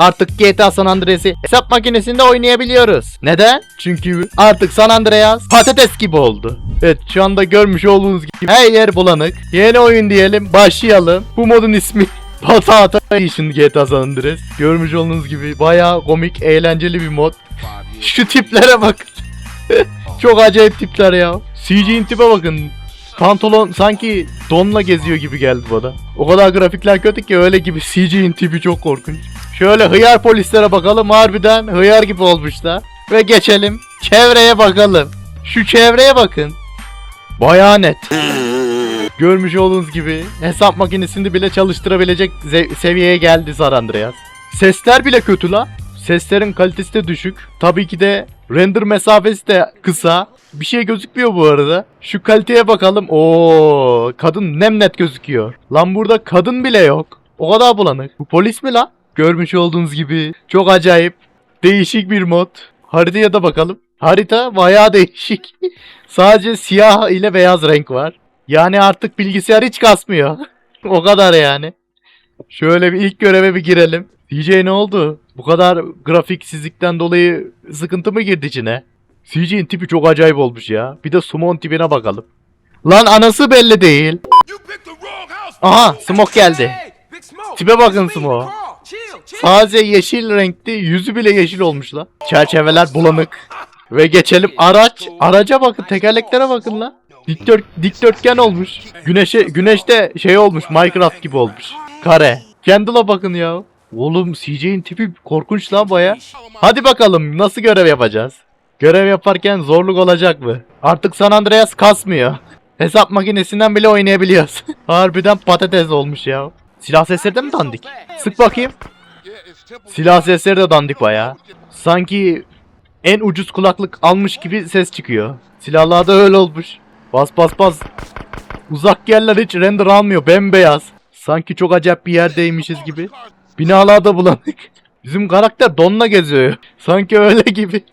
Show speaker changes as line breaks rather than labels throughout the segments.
Artık GTA San Andreas'i hesap makinesinde oynayabiliyoruz. Neden? Çünkü artık San Andreas patates gibi oldu. Evet şu anda görmüş olduğunuz gibi her yer bulanık. Yeni oyun diyelim başlayalım. Bu modun ismi Patata Edition GTA San Andreas. Görmüş olduğunuz gibi bayağı komik, eğlenceli bir mod. Şu tiplere bakın. Çok acayip tipler ya. CG'in tipe bakın. Pantolon sanki donla geziyor gibi geldi bana. O kadar grafikler kötü ki öyle gibi CG'in tipi çok korkunç. Şöyle hıyar polislere bakalım harbiden hıyar gibi olmuşlar. Ve geçelim çevreye bakalım. Şu çevreye bakın. Bayağı net. Görmüş olduğunuz gibi hesap makinesini bile çalıştırabilecek seviyeye geldi San Andreas. Sesler bile kötü la. Seslerin kalitesi de düşük. Tabii ki de render mesafesi de kısa. Bir şey gözükmüyor bu arada. Şu kaliteye bakalım. Oo, kadın nem net gözüküyor. Lan burada kadın bile yok. O kadar bulanık. Bu polis mi lan? Görmüş olduğunuz gibi çok acayip. Değişik bir mod. Haritaya da bakalım. Harita bayağı değişik. Sadece siyah ile beyaz renk var. Yani artık bilgisayar hiç kasmıyor. o kadar yani. Şöyle bir ilk göreve bir girelim. DJ ne oldu? Bu kadar grafiksizlikten dolayı sıkıntı mı girdi içine? CJ'in tipi çok acayip olmuş ya. Bir de Summon tipine bakalım. Lan anası belli değil. Aha Smoke geldi. Tipe bakın Smo. Sadece yeşil renkli yüzü bile yeşil olmuş la. Çerçeveler bulanık. Ve geçelim araç. Araca bakın tekerleklere bakın la. Dikdört, dikdörtgen olmuş. Güneşe güneşte şey olmuş Minecraft gibi olmuş. Kare. Kendall'a bakın ya. Oğlum CJ'in tipi korkunç lan baya. Hadi bakalım nasıl görev yapacağız? Görev yaparken zorluk olacak mı? Artık San Andreas kasmıyor. Hesap makinesinden bile oynayabiliyoruz. Harbiden patates olmuş ya. Silah sesleri de mi dandik? Sık bakayım. Silah sesleri de dandik baya. Sanki en ucuz kulaklık almış gibi ses çıkıyor. Silahlarda öyle olmuş. Bas bas bas. Uzak yerler hiç render almıyor. Bembeyaz. Sanki çok acayip bir yerdeymişiz gibi. Binalarda bulanık. Bizim karakter donla geziyor. Sanki öyle gibi.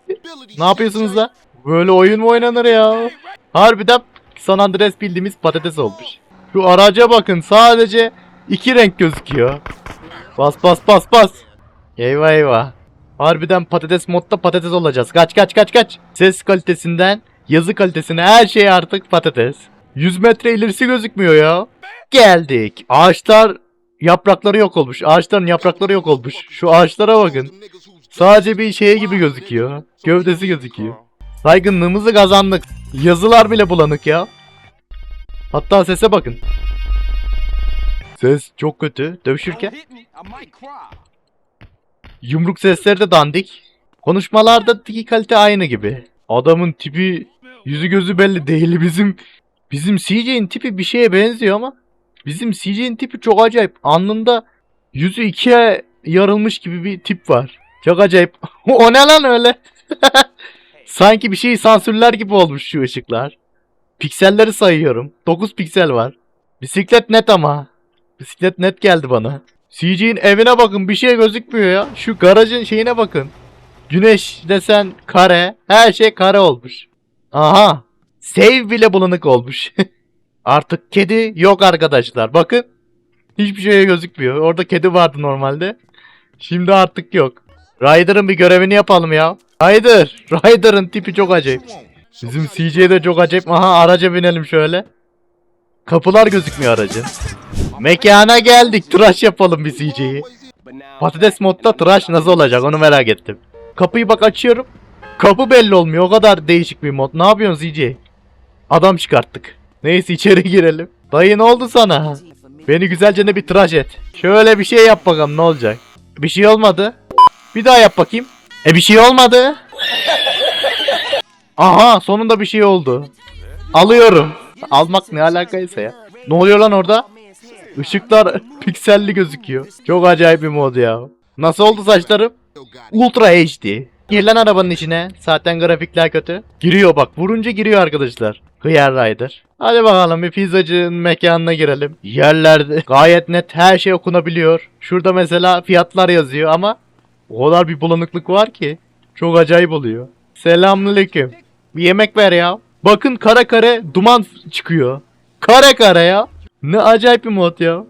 ne yapıyorsunuz da? Böyle oyun mu oynanır ya? Harbiden San Andreas bildiğimiz patates olmuş. Şu araca bakın sadece iki renk gözüküyor. Bas bas bas bas. Eyvah eyvah. Harbiden patates modda patates olacağız. Kaç kaç kaç kaç. Ses kalitesinden yazı kalitesine her şey artık patates. 100 metre ilerisi gözükmüyor ya. Geldik. Ağaçlar yaprakları yok olmuş. Ağaçların yaprakları yok olmuş. Şu ağaçlara bakın. Sadece bir şeye gibi gözüküyor. Gövdesi gözüküyor. Saygınlığımızı kazandık. Yazılar bile bulanık ya. Hatta sese bakın. Ses çok kötü. Dövüşürken. Yumruk sesleri de dandik. Konuşmalardaki kalite aynı gibi. Adamın tipi yüzü gözü belli değil. Bizim bizim CJ'in tipi bir şeye benziyor ama bizim CJ'in tipi çok acayip. Alnında yüzü ikiye yarılmış gibi bir tip var. Çok acayip. o ne lan öyle? Sanki bir şeyi sansürler gibi olmuş şu ışıklar. Pikselleri sayıyorum. 9 piksel var. Bisiklet net ama. Bisiklet net geldi bana. CG'nin evine bakın bir şey gözükmüyor ya. Şu garajın şeyine bakın. Güneş desen kare. Her şey kare olmuş. Aha. Save bile bulanık olmuş. Artık kedi yok arkadaşlar. Bakın. Hiçbir şey gözükmüyor. Orada kedi vardı normalde. Şimdi artık yok. Ryder'ın bir görevini yapalım ya. Ryder. Ryder'ın tipi çok acayip. Bizim CJ de çok acayip. Aha araca binelim şöyle. Kapılar gözükmüyor aracın. Mekana geldik. Tıraş yapalım bir CJ'yi. Patates modda tıraş nasıl olacak onu merak ettim. Kapıyı bak açıyorum. Kapı belli olmuyor. O kadar değişik bir mod. Ne yapıyorsun CJ? Adam çıkarttık. Neyse içeri girelim. Dayı ne oldu sana? Beni güzelce ne bir tıraş et. Şöyle bir şey yap bakalım ne olacak. Bir şey olmadı. Bir daha yap bakayım. E bir şey olmadı. Aha sonunda bir şey oldu. Alıyorum. Almak ne alakaysa ya. Ne oluyor lan orada? Işıklar pikselli gözüküyor. Çok acayip bir mod ya. Nasıl oldu saçlarım? Ultra HD. Gir lan arabanın içine. Zaten grafikler kötü. Giriyor bak. Vurunca giriyor arkadaşlar. Hıyar Rider. Hadi bakalım bir pizzacının mekanına girelim. Yerlerde gayet net her şey okunabiliyor. Şurada mesela fiyatlar yazıyor ama o kadar bir bulanıklık var ki. Çok acayip oluyor. Selamünaleyküm. Bir yemek ver ya. Bakın kare kare duman çıkıyor. Kare kare ya. Ne acayip bir mod ya.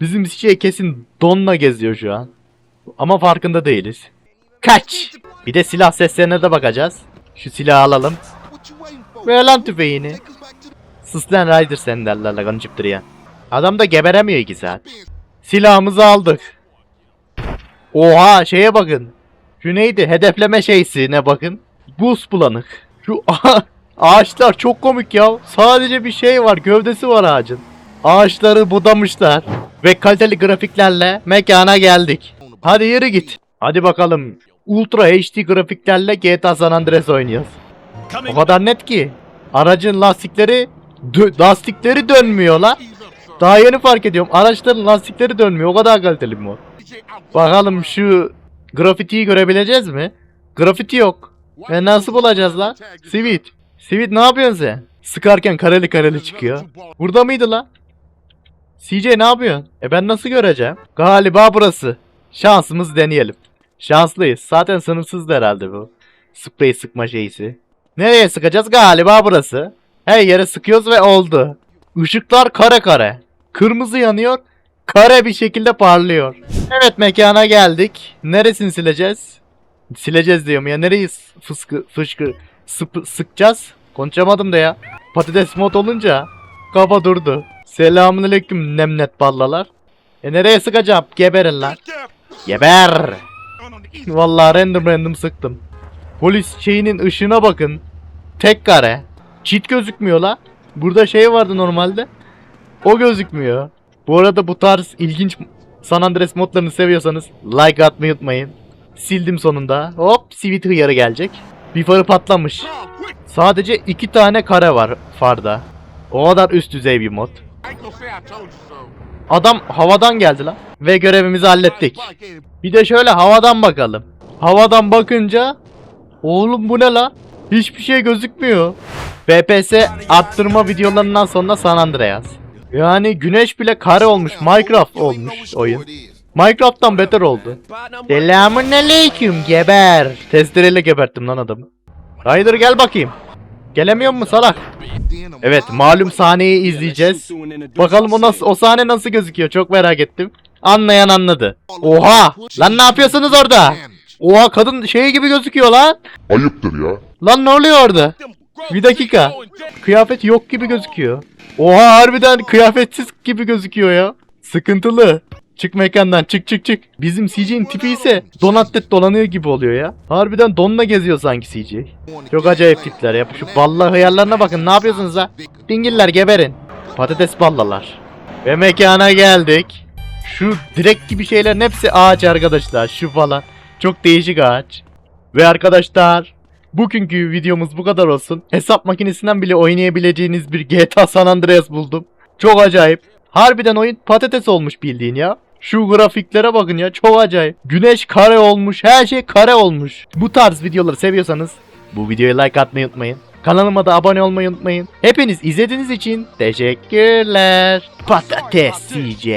Bizim şey kesin donla geziyor şu an. Ama farkında değiliz. Kaç! Bir de silah seslerine de bakacağız. Şu silahı alalım. Ver lan tüfeğini. Sus lan Ryder sen derler la konuşup. Adam da geberemiyor iki saat. Silahımızı aldık. Oha şeye bakın. Şu neydi? Hedefleme şeysi ne bakın. Buz bulanık. Şu ağaçlar çok komik ya. Sadece bir şey var. Gövdesi var ağacın. Ağaçları budamışlar. Ve kaliteli grafiklerle mekana geldik. Hadi yürü git. Hadi bakalım. Ultra HD grafiklerle GTA San Andreas oynuyoruz. O kadar net ki. Aracın lastikleri dö- lastikleri dönmüyor la. Daha yeni fark ediyorum. Araçların lastikleri dönmüyor. O kadar kaliteli bir mod. Bakalım şu grafitiyi görebileceğiz mi? Grafiti yok. E nasıl bulacağız lan? Sweet. Sweet ne yapıyorsun sen? Sıkarken kareli kareli çıkıyor. Burada mıydı la? CJ ne yapıyorsun? E ben nasıl göreceğim? Galiba burası. Şansımız deneyelim. Şanslıyız. Zaten sınırsızdı herhalde bu. Sprey sıkma şeysi. Nereye sıkacağız? Galiba burası. Her yere sıkıyoruz ve oldu. Işıklar kare kare. Kırmızı yanıyor. Kare bir şekilde parlıyor. Evet mekana geldik. Neresini sileceğiz? Sileceğiz diyorum ya. Nereyi fıskı, fışkı, sıpı, sıkacağız? Konuşamadım da ya. Patates mod olunca kafa durdu. Selamünaleyküm nemnet ballalar. E nereye sıkacağım? Geberin lan. Geber. Vallahi random random sıktım. Polis şeyinin ışığına bakın. Tek kare. Çit gözükmüyor la. Burada şey vardı normalde. O gözükmüyor. Bu arada bu tarz ilginç San Andreas modlarını seviyorsanız like atmayı unutmayın. Sildim sonunda. Hop sivit hıyarı gelecek. Bir farı patlamış. Sadece iki tane kare var farda. O kadar üst düzey bir mod. Adam havadan geldi lan. Ve görevimizi hallettik. Bir de şöyle havadan bakalım. Havadan bakınca oğlum bu ne la? Hiçbir şey gözükmüyor. FPS arttırma videolarından sonra San Andreas. Yani güneş bile kare olmuş. Minecraft olmuş oyun. Minecraft'tan beter oldu. Selamun aleyküm geber. Testereyle geberttim lan adamı. Ryder gel bakayım. Gelemiyor mu salak? Evet malum sahneyi izleyeceğiz. Bakalım o nasıl o sahne nasıl gözüküyor çok merak ettim. Anlayan anladı. Oha! Lan ne yapıyorsunuz orada? Oha kadın şey gibi gözüküyor lan.
Ayıptır ya.
Lan ne oluyor orada? Bir dakika. Kıyafet yok gibi gözüküyor. Oha harbiden kıyafetsiz gibi gözüküyor ya. Sıkıntılı. Çık mekandan çık çık çık. Bizim CJ'in tipi ise donatlet dolanıyor gibi oluyor ya. Harbiden donla geziyor sanki CJ. Çok acayip tipler ya. Şu balla hıyarlarına bakın ne yapıyorsunuz ha? Dingiller geberin. Patates ballalar. Ve mekana geldik. Şu direk gibi şeylerin hepsi ağaç arkadaşlar. Şu falan. Çok değişik ağaç. Ve arkadaşlar bugünkü videomuz bu kadar olsun. Hesap makinesinden bile oynayabileceğiniz bir GTA San Andreas buldum. Çok acayip. Harbiden oyun patates olmuş bildiğin ya. Şu grafiklere bakın ya çok acayip. Güneş kare olmuş her şey kare olmuş. Bu tarz videoları seviyorsanız bu videoya like atmayı unutmayın. Kanalıma da abone olmayı unutmayın. Hepiniz izlediğiniz için teşekkürler. Patates CJ.